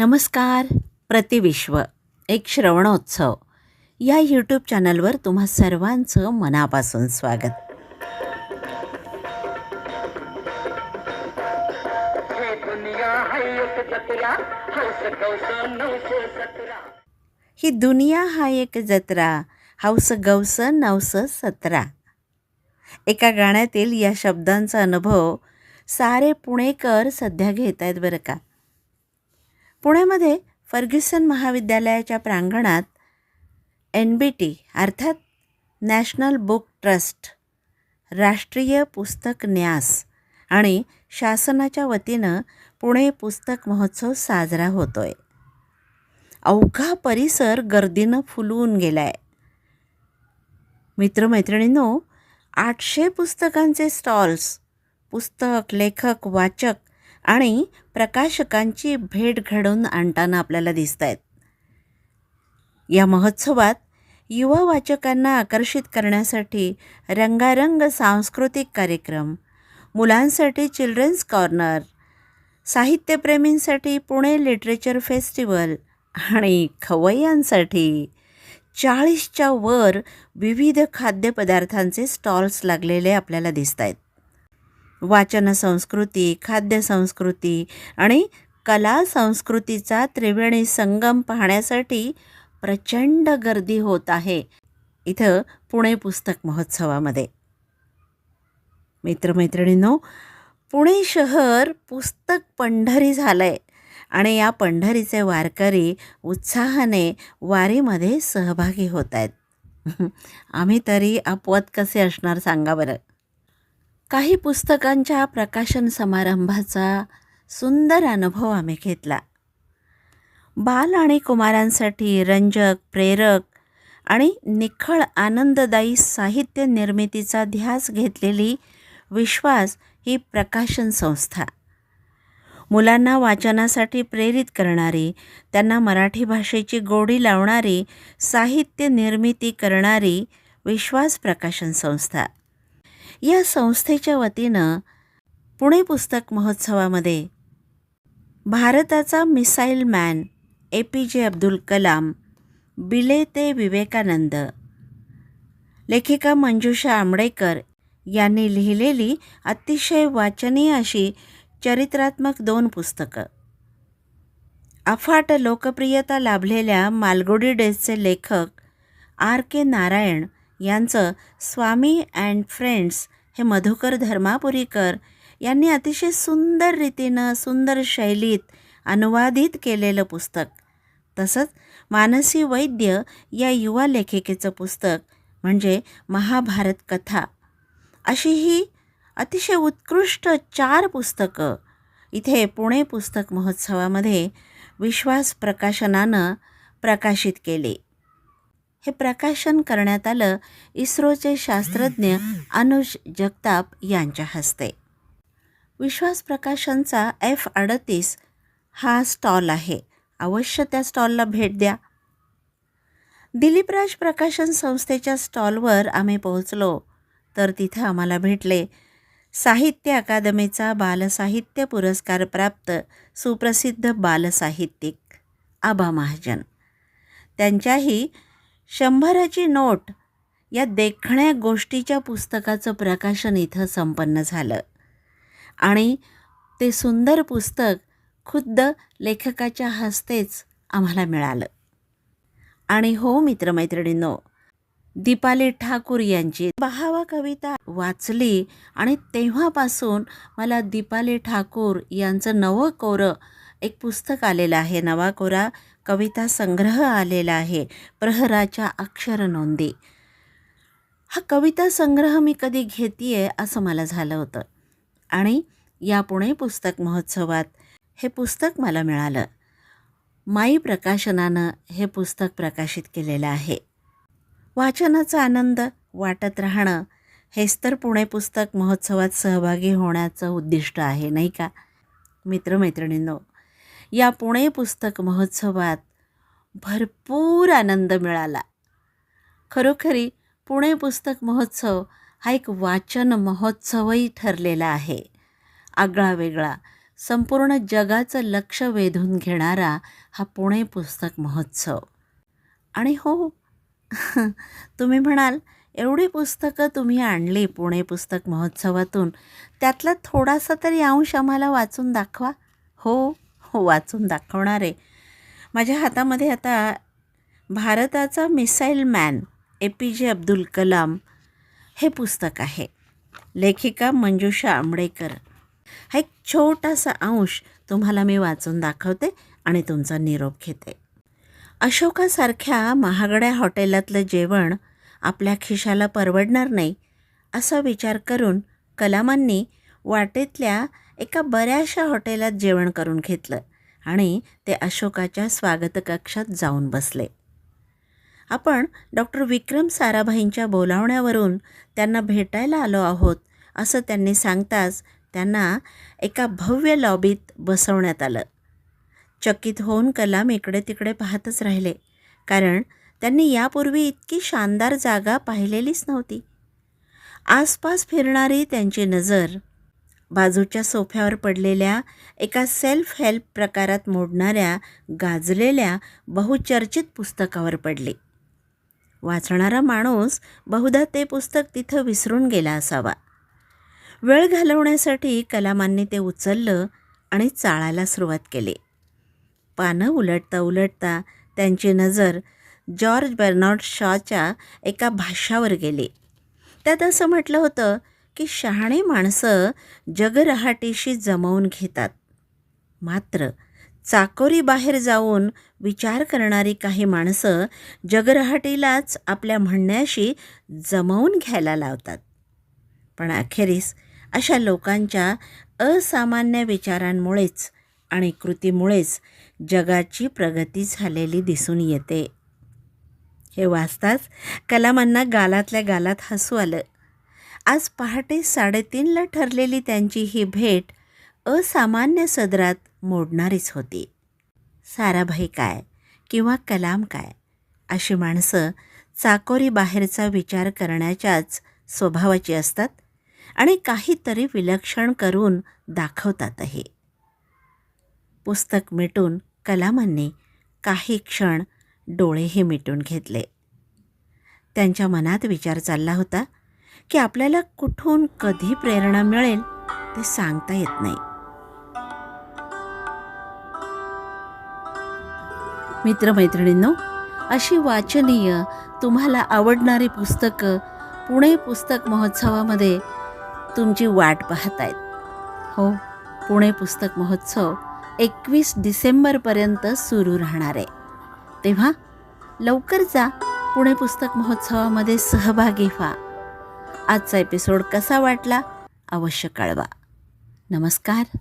नमस्कार प्रतिविश्व एक श्रवणोत्सव. या यूट्यूब चॅनलवर तुम्हा सर्वांचं मनापासून स्वागत. दुनिया एक ही दुनिया हा एक जत्रा हौस गौस नवस सतरा. एका गाण्यातील या शब्दांचा अनुभव सारे पुणेकर सध्या घेत आहेत बरं का? पुण्यामध्ये फर्ग्युसन महाविद्यालयाच्या प्रांगणात एन बी टी अर्थात नॅशनल बुक ट्रस्ट राष्ट्रीय पुस्तक न्यास आणि शासनाच्या वतीनं पुणे पुस्तक महोत्सव साजरा होतो आहे अवघा परिसर गर्दीनं फुलवून गेला आहे मित्रमैत्रिणींनो आठशे पुस्तकांचे स्टॉल्स पुस्तक लेखक वाचक आणि प्रकाशकांची भेट घडवून आणताना आपल्याला दिसत आहेत या महोत्सवात युवा वाचकांना आकर्षित करण्यासाठी रंगारंग सांस्कृतिक कार्यक्रम मुलांसाठी चिल्ड्रन्स कॉर्नर साहित्यप्रेमींसाठी पुणे लिटरेचर फेस्टिवल आणि खवय्यांसाठी चाळीसच्या वर विविध खाद्यपदार्थांचे स्टॉल्स लागलेले आपल्याला दिसत आहेत वाचन संस्कृती खाद्य संस्कृती आणि कला संस्कृतीचा त्रिवेणी संगम पाहण्यासाठी प्रचंड गर्दी होत आहे. इथं पुणे पुस्तक महोत्सवामध्ये. मित्रमैत्रिणींनो पुणे शहर पुस्तक पंढरी झालं आहे आणि या पंढरीचे वारकरी उत्साहाने वारीमध्ये सहभागी होत आहेत. आम्ही तरी अपवत कसे असणार सांगा बरं. काही पुस्तकांच्या प्रकाशन समारंभाचा सुंदर अनुभव आम्ही घेतला. बाल आणि कुमारांसाठी रंजक प्रेरक आणि निखळ आनंददायी साहित्य निर्मितीचा ध्यास घेतलेली विश्वास ही प्रकाशन संस्था. मुलांना वाचनासाठी प्रेरित करणारी त्यांना मराठी भाषेची गोडी लावणारी साहित्य निर्मिती करणारी विश्वास प्रकाशन संस्था. या संस्थेच्या वतीनं पुणे पुस्तक महोत्सवामध्ये भारताचा मिसाईल मॅन ए पी जे अब्दुल कलाम बिले ते विवेकानंद. लेखिका मंजुषा आंबडेकर यांनी लिहिलेली अतिशय वाचनीय अशी चरित्रात्मक दोन पुस्तकं. अफाट लोकप्रियता लाभलेल्या मालगुडी डेजचे लेखक आर के नारायण यांचं स्वामी अँड फ्रेंड्स हे मधुकर धर्मापुरीकर यांनी अतिशय सुंदर रीतीनं सुंदर शैलीत अनुवादित केलेलं पुस्तक. तसंच मानसी वैद्य या युवा लेखिकेचं पुस्तक म्हणजे महाभारत कथा. अशी ही अतिशय उत्कृष्ट चार पुस्तकं इथे पुणे पुस्तक महोत्सवामध्ये विश्वास प्रकाशनानं प्रकाशित केली. हे प्रकाशन करण्यात आलं इस्रोचे शास्त्रज्ञ अनुज जगताप यांच्या हस्ते. विश्वास प्रकाशनचा एफ अडतीस हा स्टॉल आहे. अवश्य त्या स्टॉलला भेट द्या. दिलीपराज प्रकाशन संस्थेच्या स्टॉलवर आम्ही पोहोचलो. तर तिथं आम्हाला भेटले. साहित्य अकादमीचा बालसाहित्य पुरस्कार प्राप्त सुप्रसिद्ध बालसाहित्यिक आबा महाजन. त्यांच्याही शंभराची नोट या देखण्या गोष्टीच्या पुस्तकाचं प्रकाशन इथं संपन्न झालं. आणि ते सुंदर पुस्तक खुद्द लेखकाच्या हस्तेच आम्हाला मिळालं. आणि हो मित्रमैत्रिणींनो दीपाली ठाकूर यांची बहावा कविता वाचली आणि तेव्हापासून मला दीपाली ठाकूर यांचं नवं कोरं एक पुस्तक आलेलं आहे नवा कोरा कविता संग्रह आलेला आहे. प्रहराच्या अक्षर नोंदी. हा कविता संग्रह मी कधी घेते असं मला झालं होतं. आणि या पुणे पुस्तक महोत्सवात हे पुस्तक मला मिळालं. माई प्रकाशनानं हे पुस्तक प्रकाशित केलेलं आहे. वाचनाचा आनंद वाटत राहणं हेच तर पुणे पुस्तक महोत्सवात सहभागी होण्याचं उद्दिष्ट आहे नाही का? मित्रमैत्रिणींनो या पुणे पुस्तक महोत्सवात भरपूर आनंद मिळाला. खरोखरी पुणे पुस्तक महोत्सव हा एक वाचन महोत्सवही ठरलेला आहे. आगळा वेगळा संपूर्ण जगाचं लक्ष वेधून घेणारा हा पुणे पुस्तक महोत्सव. आणि हो तुम्ही म्हणाल एवढी पुस्तकं तुम्ही आणली पुणे पुस्तक महोत्सवातून त्यातला थोडासा तरी अंश आम्हाला वाचून दाखवा. हो हो. हो, वाचून दाखवणार आहे. माझ्या हातामध्ये आता भारताचा मिसाईल मॅन ए पी जे अब्दुल कलाम हे पुस्तक आहे. लेखिका मंजुषा आंबडेकर. हा एक छोटासा अंश तुम्हाला मी वाचून दाखवते आणि तुमचा निरोप घेते. अशोकासारख्या महागड्या हॉटेलातलं जेवण आपल्या खिशाला परवडणार नाही असा विचार करून कलामांनी वाटेतल्या एका बऱ्याचशा हॉटेलात जेवण करून घेतलं आणि ते अशोकाच्या स्वागतकक्षात जाऊन बसले. आपण डॉक्टर विक्रम साराभाईंच्या बोलावण्यावरून त्यांना भेटायला आलो आहोत असं त्यांनी सांगताच त्यांना एका भव्य लॉबीत बसवण्यात आलं. चकित होऊन कलाम इकडे तिकडे पाहतच राहिले कारण त्यांनी यापूर्वी इतकी शानदार जागा पाहिलेलीच नव्हती. आसपास फिरणारी त्यांची नजर बाजूच्या सोफ्यावर पडलेल्या एका सेल्फ हेल्प प्रकारात मोडणाऱ्या गाजलेल्या बहुचर्चित पुस्तकावर पडले. वाचणारा माणूस बहुधा ते पुस्तक तिथं विसरून गेला असावा. वेळ घालवण्यासाठी कलामांनी ते उचललं आणि चाळायला सुरुवात केली. पानं उलटता उलटता त्यांची नजर जॉर्ज बर्नॉर्ड शॉच्या एका भाष्यावर गेली. त्यात असं म्हटलं होतं की शहाणी माणसं जगरहाटीशी जमवून घेतात. मात्र चाकोरी बाहेर जाऊन विचार करणारी काही माणसं जगरहाटीलाच आपल्या म्हणण्याशी जमवून घ्यायला लावतात. पण अखेरीस अशा लोकांच्या असामान्य विचारांमुळेच आणि कृतीमुळेच जगाची प्रगती झालेली दिसून येते. हे वाचताच कलामांना गालातल्या गालात हसू आलं. आज पहाटे साडेतीनला ठरलेली त्यांची ही भेट असामान्य सदरात मोडणारीच होती. साराभाई काय किंवा कलाम काय अशी माणसं चाकोरी बाहेरचा विचार करण्याच्याच स्वभावाची असतात आणि काहीतरी विलक्षण करून दाखवतातही. पुस्तक मिटून कलामांनी काही क्षण डोळेही मिटून घेतले. त्यांच्या मनात विचार चालला होता की आपल्याला कुठून कधी प्रेरणा मिळेल ते सांगता येत नाही. मित्रमैत्रिणींनो अशी वाचनीय तुम्हाला आवडणारी पुस्तकं पुणे पुस्तक महोत्सवामध्ये तुमची वाट पाहत आहेत हो पुणे पुस्तक महोत्सव एकवीस डिसेंबरपर्यंत सुरू राहणार आहे. तेव्हा लवकर जा पुणे पुस्तक महोत्सवामध्ये सहभागी व्हा. आजचा एपिसोड कसा वाटला? अवश्य कळवा. नमस्कार.